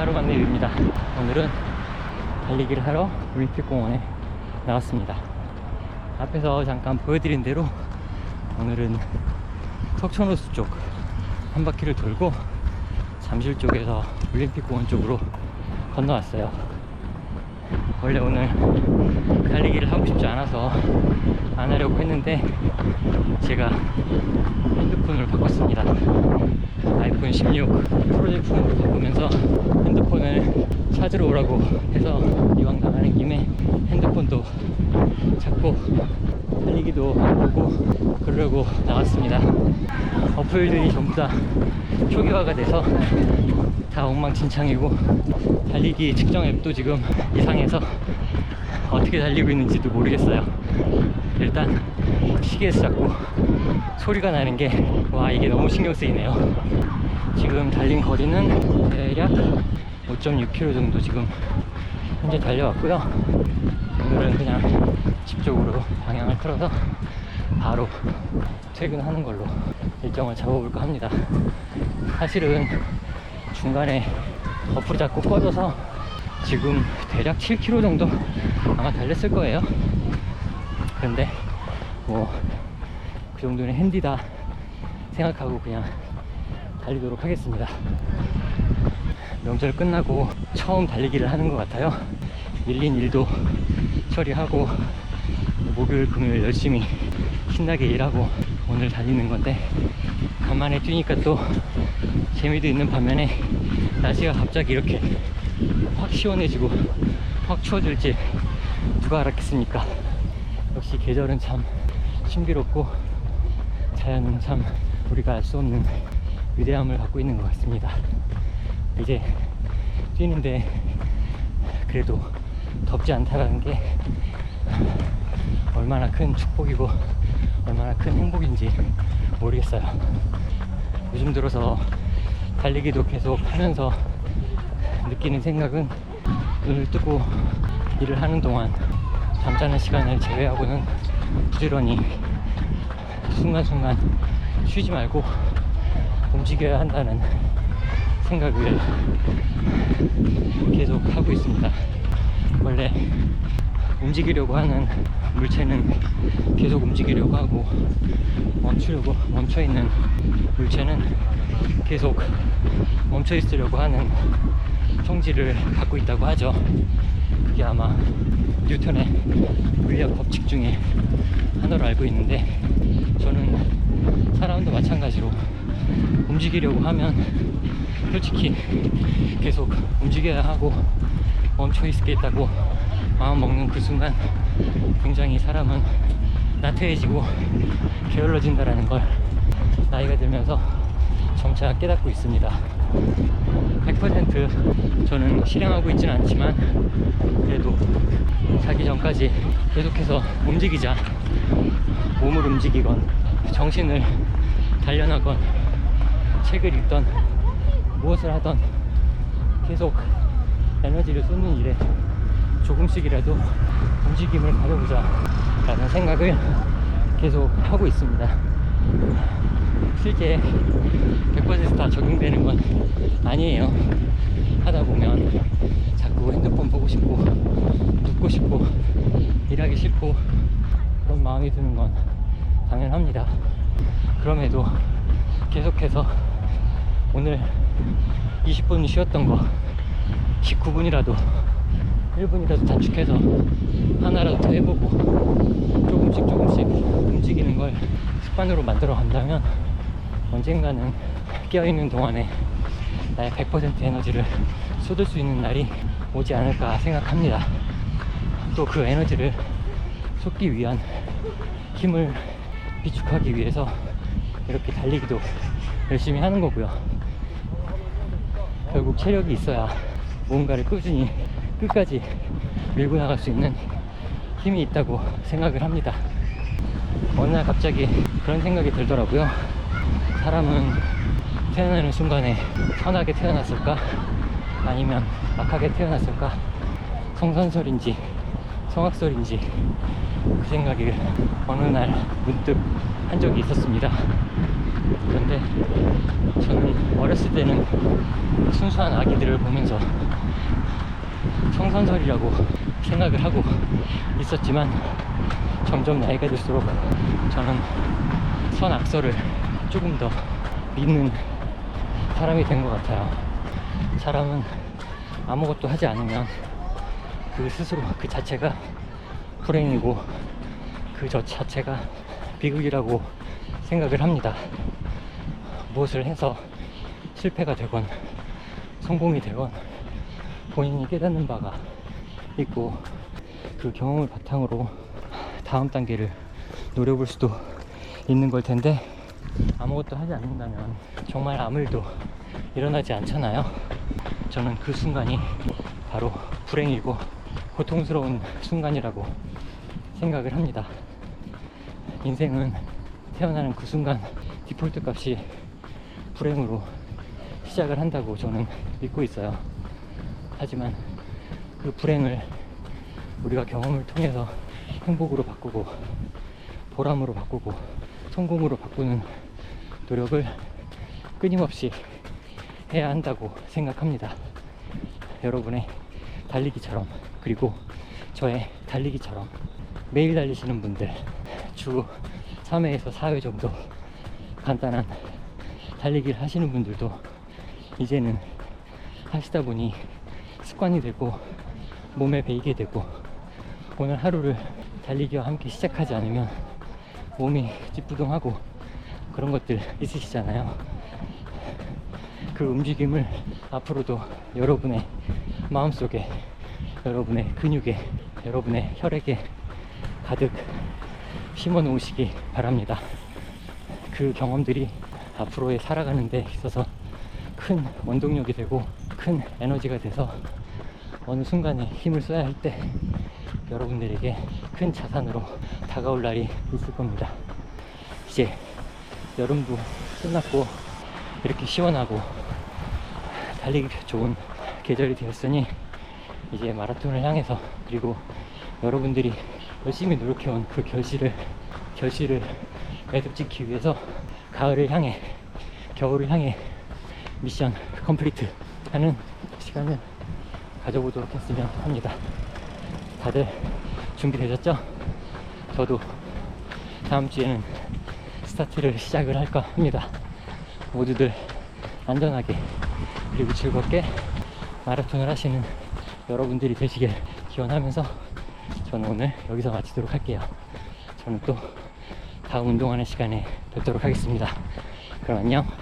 하루 만내 일입니다. 오늘은 달리기를 하러 올림픽공원에 나왔습니다. 앞에서 잠깐 보여드린 대로 오늘은 석촌호수 쪽 한 바퀴를 돌고 잠실 쪽에서 올림픽공원 쪽으로 건너왔어요. 원래 오늘 달리기를 하고 싶지 않아서 안 하려고 했는데 제가 핸드폰을 바꿨습니다. 아이폰 16 프로 제품으로 바꾸면서 핸드폰을 찾으러 오라고 해서 이왕 나가는 김에 핸드폰도 찾고 달리기도 보고 그러려고 나왔습니다. 어플들이 전부 다 초기화가 돼서 다 엉망진창이고 달리기 측정 앱도 지금 이상해서 어떻게 달리고 있는지도 모르겠어요. 일단 시계에서 자꾸 소리가 나는 게 와 이게 너무 신경 쓰이네요. 지금 달린 거리는 대략 5.6km 정도 지금 현재 달려왔고요. 오늘은 그냥 집 쪽으로 방향을 틀어서 바로 퇴근하는 걸로 일정을 잡아볼까 합니다. 사실은 중간에 어플이 자꾸 꺼져서 지금 대략 7km 정도 아마 달렸을 거예요. 그런데 뭐 그 정도는 핸디다 생각하고 그냥 달리도록 하겠습니다. 명절 끝나고 처음 달리기를 하는 것 같아요. 밀린 일도 처리하고 목요일 금요일 열심히 신나게 일하고 오늘 달리는 건데 간만에 뛰니까 또 재미도 있는 반면에 날씨가 갑자기 이렇게 확 시원해지고 확 추워질지 누가 알았겠습니까? 역시 계절은 참 신비롭고 자연은 참 우리가 알 수 없는 위대함을 갖고 있는 것 같습니다. 이제 뛰는데 그래도 덥지 않다는 게 얼마나 큰 축복이고 얼마나 큰 행복인지 모르겠어요. 요즘 들어서 달리기도 계속 하면서 느끼는 생각은 눈을 뜨고 일을 하는 동안 잠자는 시간을 제외하고는 부지런히 순간순간 쉬지 말고 움직여야 한다는 생각을 계속 하고 있습니다. 원래 움직이려고 하는 물체는 계속 움직이려고 하고 멈추려고 멈춰 있는 물체는 계속 멈춰 있으려고 하는 성질을 갖고 있다고 하죠. 그게 아마 뉴턴의 물리학 법칙 중에 하나로 알고 있는데 저는 사람도 마찬가지로 움직이려고 하면 솔직히 계속 움직여야 하고 멈춰 있겠다고 마음 먹는 그 순간 굉장히 사람은 나태해지고 게을러진다라는 걸 나이가 들면서 점차 깨닫고 있습니다. 100% 저는 실행하고 있지는 않지만 그래도 자기 전까지 계속해서 움직이자 몸을 움직이건 정신을 단련하건 책을 읽던 무엇을 하던 계속 에너지를 쏟는 일에 조금씩이라도 움직임을 가져보자 라는 생각을 계속 하고 있습니다. 실제 100%다 적용되는 건 아니에요. 하다 보면 자꾸 핸드폰 보고 싶고 눕고 싶고 일하기 싫고 그런 마음이 드는 건 당연합니다. 그럼에도 계속해서 오늘 20분 쉬었던 거 19분이라도 1분이라도 단축해서 하나라도 더 해보고 조금씩 조금씩 움직이는 걸 습관으로 만들어 간다면 언젠가는 깨어있는 동안에 나의 100% 에너지를 쏟을 수 있는 날이 오지 않을까 생각합니다. 또 그 에너지를 쏟기 위한 힘을 비축하기 위해서 이렇게 달리기도 열심히 하는 거고요. 결국 체력이 있어야 무언가를 꾸준히 끝까지 밀고 나갈 수 있는 힘이 있다고 생각을 합니다. 어느 날 갑자기 그런 생각이 들더라고요. 사람은 태어나는 순간에 선하게 태어났을까? 아니면 악하게 태어났을까? 성선설인지 성악설인지 그 생각을 어느 날 문득 한 적이 있었습니다. 그런데 저는 어렸을 때는 순수한 아기들을 보면서 성선설이라고 생각을 하고 있었지만 점점 나이가 들수록 저는 선악설을 조금 더 믿는 사람이 된 것 같아요. 사람은 아무것도 하지 않으면 그 스스로 그 자체가 불행이고 그 저 자체가 비극이라고 생각을 합니다. 무엇을 해서 실패가 되건 성공이 되건 본인이 깨닫는 바가 있고 그 경험을 바탕으로 다음 단계를 노려볼 수도 있는 걸 텐데 아무것도 하지 않는다면 정말 아무 일도 일어나지 않잖아요. 저는 그 순간이 바로 불행이고 고통스러운 순간이라고 생각을 합니다. 인생은 태어나는 그 순간 디폴트 값이 불행으로 시작을 한다고 저는 믿고 있어요. 하지만 그 불행을 우리가 경험을 통해서 행복으로 바꾸고 보람으로 바꾸고 성공으로 바꾸는 노력을 끊임없이 해야 한다고 생각합니다. 여러분의 달리기처럼 그리고 저의 달리기처럼 매일 달리시는 분들 주 3회에서 4회 정도 간단한 달리기를 하시는 분들도 이제는 하시다 보니 습관이 되고 몸에 배이게 되고 오늘 하루를 달리기와 함께 시작하지 않으면 몸이 찌뿌둥하고 그런 것들 있으시잖아요. 그 움직임을 앞으로도 여러분의 마음속에, 여러분의 근육에, 여러분의 혈액에 가득 심어 놓으시기 바랍니다. 그 경험들이 앞으로의 살아가는 데 있어서 큰 원동력이 되고 큰 에너지가 돼서 어느 순간에 힘을 써야 할 때 여러분들에게 큰 자산으로 다가올 날이 있을 겁니다. 이제 여름도 끝났고 이렇게 시원하고 달리기 좋은 계절이 되었으니 이제 마라톤을 향해서 그리고 여러분들이 열심히 노력해온 그 결실을 결실을 매듭 짓기 위해서 가을을 향해 겨울을 향해 미션 컴플리트 하는 시간을 가져보도록 했으면 합니다. 다들 준비되셨죠? 저도 다음 주에는 스타트를 시작을 할까 합니다. 모두들 안전하게 그리고 즐겁게 마라톤을 하시는 여러분들이 되시길 기원하면서 저는 오늘 여기서 마치도록 할게요. 저는 또 다음 운동하는 시간에 뵙도록 하겠습니다. 그럼 안녕.